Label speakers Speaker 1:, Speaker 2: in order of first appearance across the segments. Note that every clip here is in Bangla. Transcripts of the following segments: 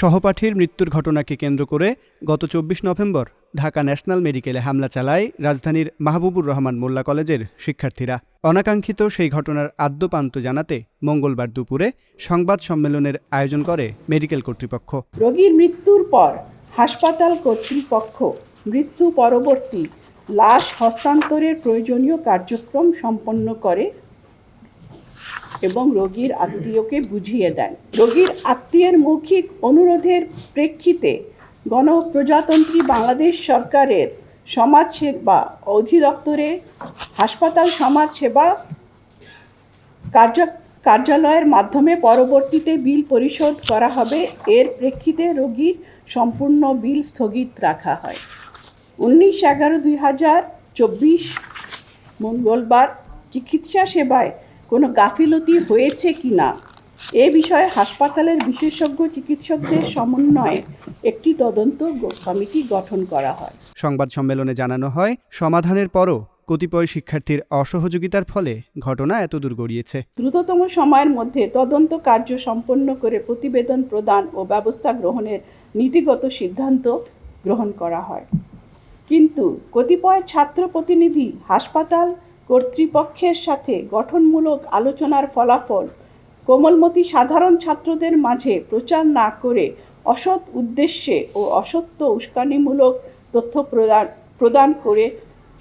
Speaker 1: সহপাঠীর মৃত্যুর ঘটনাকে কেন্দ্র করে গত চব্বিশ নভেম্বর ঢাকা ন্যাশনাল মেডিকেলে হামলা চালায় রাজধানীর মাহবুবুর রহমান মোল্লা কলেজের শিক্ষার্থীরা। অনাকাঙ্ক্ষিত সেই ঘটনার আদ্যপান্ত জানাতে মঙ্গলবার দুপুরে সংবাদ সম্মেলনের আয়োজন করে মেডিকেল কর্তৃপক্ষ।
Speaker 2: রোগীর মৃত্যুর পর হাসপাতাল কর্তৃপক্ষ মৃত্যু পরবর্তী লাশ হস্তান্তরের প্রয়োজনীয় কার্যক্রম সম্পন্ন করে এবং রোগীর আত্মীয়কে বুঝিয়ে দেন। রোগীর আত্মীয়ের মৌখিক অনুরোধের প্রেক্ষিতে গণপ্রজাতন্ত্রী বাংলাদেশ সরকারের সমাজসেবা অধিদপ্তরে হাসপাতাল সমাজসেবা কার্য কার্যালয়ের মাধ্যমে পরবর্তীতে বিল পরিশোধ করা হবে। এর প্রেক্ষিতে রোগীর সম্পূর্ণ বিল স্থগিত রাখা হয়। উনিশ এগারো দুই হাজার চব্বিশ মঙ্গলবার চিকিৎসা সেবায় কোনো গাফিলতি হয়েছে কি না? এ বিষয়ে হাসপাতালের বিশেষজ্ঞ চিকিৎসকদের সমন্বয়ে একটি তদন্ত কমিটি গঠন করা হয়।
Speaker 1: সংবাদ সম্মেলনে জানানো হয় সমাধানের পরও কতিপয় শিক্ষার্থীর অসহযোগিতার ফলে ঘটনা এতদূর গড়িয়েছে।
Speaker 2: দ্রুততম সময়ের মধ্যে তদন্ত কার্য সম্পন্ন করে প্রতিবেদন প্রদান ও ব্যবস্থা গ্রহণের নীতিগত সিদ্ধান্ত গ্রহণ করা হয়। কিন্তু কতিপয় ছাত্র প্রতিনিধি হাসপাতাল কর্তৃপক্ষের সাথে গঠনমূলক আলোচনার ফলাফল কোমলমতি সাধারণ ছাত্রদের মাঝে প্রচার না করে অসৎ উদ্দেশ্যে ও অসত্য উস্কানিমূলক তথ্য প্রদান প্রদান করে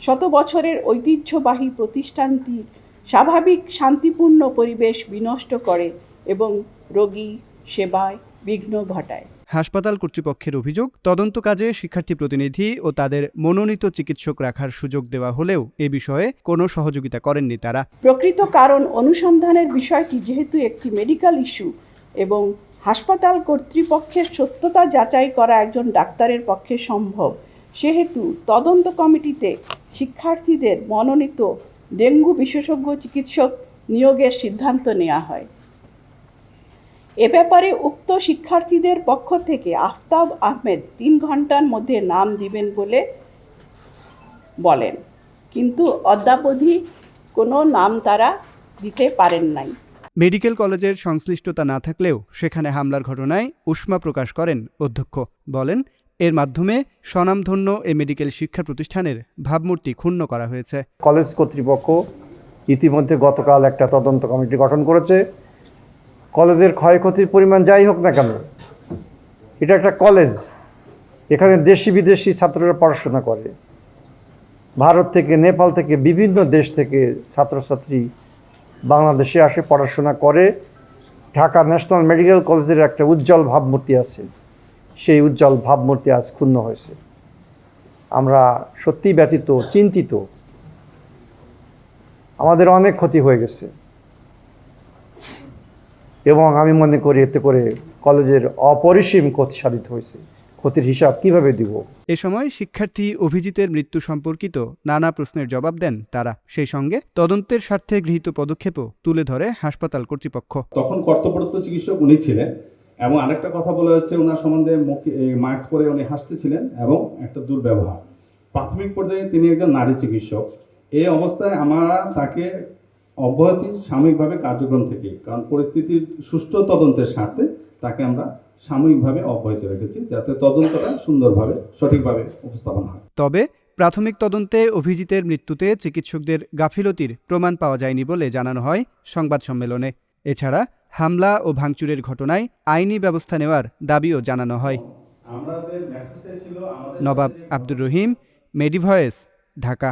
Speaker 2: শত বছরের ঐতিহ্যবাহী প্রতিষ্ঠানটির স্বাভাবিক শান্তিপূর্ণ পরিবেশ বিনষ্ট করে এবং রোগী সেবায় বিঘ্ন ঘটায়।
Speaker 1: হাসপাতাল কর্তৃপক্ষের অভিযোগ, তদন্ত কাজে শিক্ষার্থী প্রতিনিধি ও তাদের মনোনীত চিকিৎসক রাখার সুযোগ দেওয়া হলেও এ বিষয়ে কোনো সহযোগিতা করেননি তারা।
Speaker 2: প্রকৃত কারণ অনুসন্ধানের বিষয়টি যেহেতু একটি মেডিকেল ইস্যু এবং হাসপাতাল কর্তৃপক্ষের সত্যতা যাচাই করা একজন ডাক্তারের পক্ষে সম্ভব, সেহেতু তদন্ত কমিটিতে শিক্ষার্থীদের মনোনীত ডেঙ্গু বিশেষজ্ঞ চিকিৎসক নিয়োগের সিদ্ধান্ত নেওয়া হয়। এ ব্যাপারে উক্ত শিক্ষার্থীদের পক্ষ থেকে আফতাব আহমেদ তিন ঘণ্টার মধ্যে নাম দিবেন বলে বলেন। কিন্তু অদ্যাবধি কোনো নাম তারা দিতে পারেন নাই।
Speaker 1: মেডিকেল কলেজের সংশ্লিষ্টতা না থাকলেও সেখানে হামলার ঘটনায় উষ্মা প্রকাশ করেন অধ্যক্ষ। বলেন এর মাধ্যমে স্বনামধন্য এ মেডিকেল শিক্ষা প্রতিষ্ঠানের ভাবমূর্তি ক্ষুণ্ণ করা হয়েছে।
Speaker 3: কলেজ কর্তৃপক্ষ ইতিমধ্যে গতকাল একটা তদন্ত কমিটি গঠন করেছে। কলেজের ক্ষয়ক্ষতির পরিমাণ যাই হোক না কেন, এটা একটা কলেজ। এখানে দেশি বিদেশি ছাত্ররা পড়াশোনা করে। ভারত থেকে, নেপাল থেকে, বিভিন্ন দেশ থেকে ছাত্রছাত্রী বাংলাদেশে আসে, পড়াশোনা করে। ঢাকা ন্যাশনাল মেডিকেল কলেজের একটা উজ্জ্বল ভাবমূর্তি আছে। সেই উজ্জ্বল ভাবমূর্তি আজ ক্ষুণ্ণ হয়েছে। আমরা সত্যি ব্যতীত চিন্তিত। আমাদের অনেক ক্ষতি হয়ে গেছে। এবং আমি মনে করি এতে করে কলেজের অপরিসীম ক্ষতি সাধিত হয়েছে। ক্ষতির হিসাব কীভাবে দিব?
Speaker 1: এ সময় শিক্ষার্থী অভিজিতের মৃত্যু সম্পর্কিত নানা প্রশ্নের জবাব দেন তারা। সেই সঙ্গে তদন্তের স্বার্থে গৃহীত পদক্ষেপও তুলে ধরে হাসপাতাল কর্তৃপক্ষ।
Speaker 4: তখন কর্তব্যরত চিকিৎসক উনি ছিলেন এবং আরেকটা কথা বলা হচ্ছে ওনার সম্বন্ধে মাস্ক পরে উনি হাসতেছিলেন এবং একটা দুর্ব্যবহার। প্রাথমিক পর্যায়ে তিনি একজন নারী চিকিৎসক। এই অবস্থায় আমরা তাকে অব্যাহতি সাময়িকভাবে কার্যক্রম থেকে কারণ পরিস্থিতির সুষ্ঠু তদন্তের স্বার্থে তাকে আমরা সাময়িকভাবে অব্যাহত রেখেছি যাতে তদন্তটা সুন্দরভাবে সঠিকভাবে উপস্থাপন হয়।
Speaker 1: তবে প্রাথমিক তদন্তে অভিজিতের মৃত্যুতে চিকিৎসকদের গাফিলতির প্রমাণ পাওয়া যায়নি বলে জানানো হয় সংবাদ সম্মেলনে। এছাড়া হামলা ও ভাঙচুরের ঘটনায় আইনি ব্যবস্থা নেওয়ার দাবিও জানানো হয়। নবাব আব্দুর রহিম মেডিভয়েস ঢাকা।